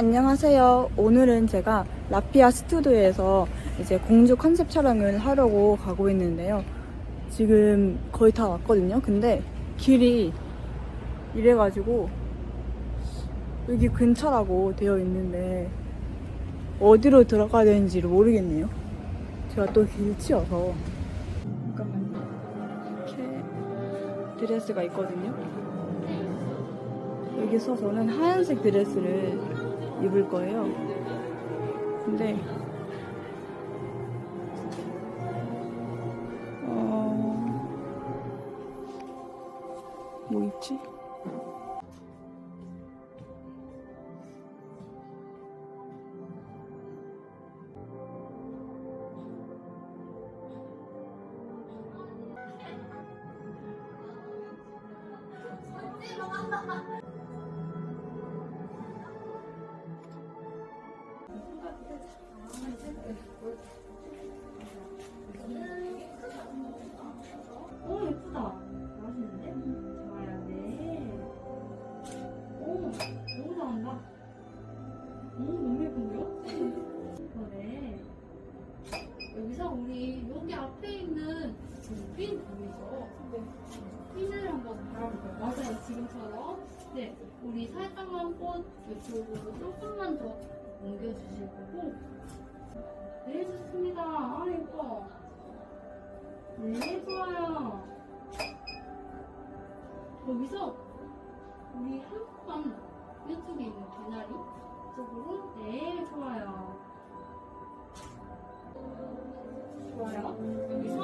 안녕하세요. 오늘은 제가 라피아 스튜디오에서 이제 공주 컨셉 촬영을 하려고 가고 있는데요. 지금 거의 다 왔거든요. 근데 길이 이래가지고 여기 근처라고 되어 있는데 어디로 들어가야 되는지를 모르겠네요. 제가 또 길치여서 잠깐만요. 이렇게 드레스가 있거든요. 여기서 저는 하얀색 드레스를 입을 거예요. 근데 어... 뭐 입지? 있는 핀 보이죠? 핀을 한번 달아볼까요? 맞아요. 지금처럼. 네. 우리 살짝만 꽃 이쪽으로 조금만 더 옮겨주실 거고. 네 좋습니다. 아 예뻐. 네, 좋아요. 여기서 우리 한 번만 이쪽에 있는 개나리 쪽으로 네, 좋아요. 좋아요. 여기서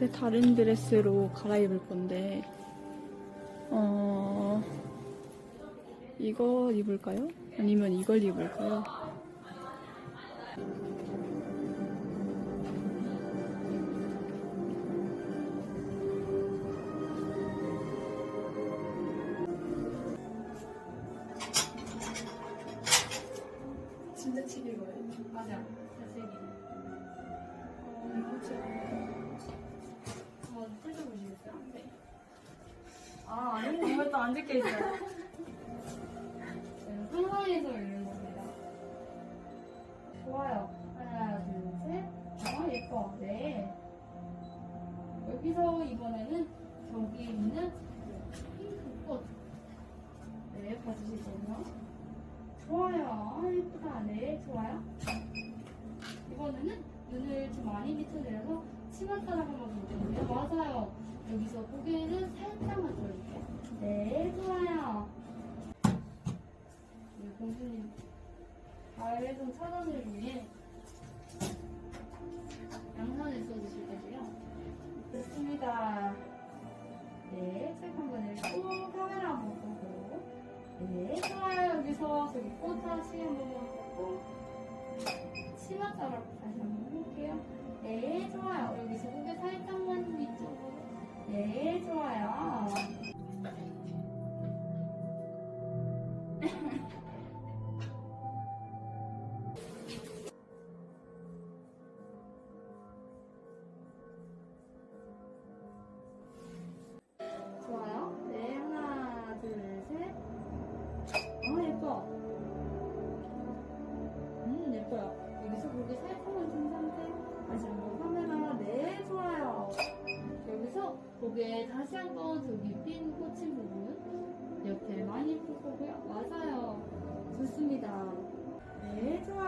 이제 다른 드레스로 갈아입을 건데 어 이거 입을까요? 아니면 이걸 입을까요? 진짜 칩이 거예요? 맞아. 잘생긴. 어, 이거 좀. 한번 펼쳐보시겠어요? 네. 이것도 안 적혀 있어요. 네, 상상에서 읽는 겁니다. 좋아요. 하나, 둘, 셋. 아, 예뻐. 네. 여기서 이번에는 저기 있는 핑크 꽃. 네, 봐주시겠나요? 좋아요. 아, 예쁘다. 네, 좋아요. 이번에는 눈을 좀 많이 밑으내려서 치맛가락 한번 볼게요. 맞아요. 여기서 고개는 살짝만 돌릴게요. 네, 좋아요. 우리 공주님 밝은 차단을 위해 양산을 써주실 거고요. 됐습니다. 네, 책 한 번 읽고 카메라 한 번 보고 네, 좋아요. 여기서 저기 꽃 다시 한 번만 보고 치맛자락 다시 한번. 네, 좋아요. 여기서 고개 살짝만 위쪽으로. 네, 고개 다시 한번 저기 핀 꽂힌 부분. 옆에 많이 풀 거고요. 맞아요. 좋습니다. 네, 좋아요.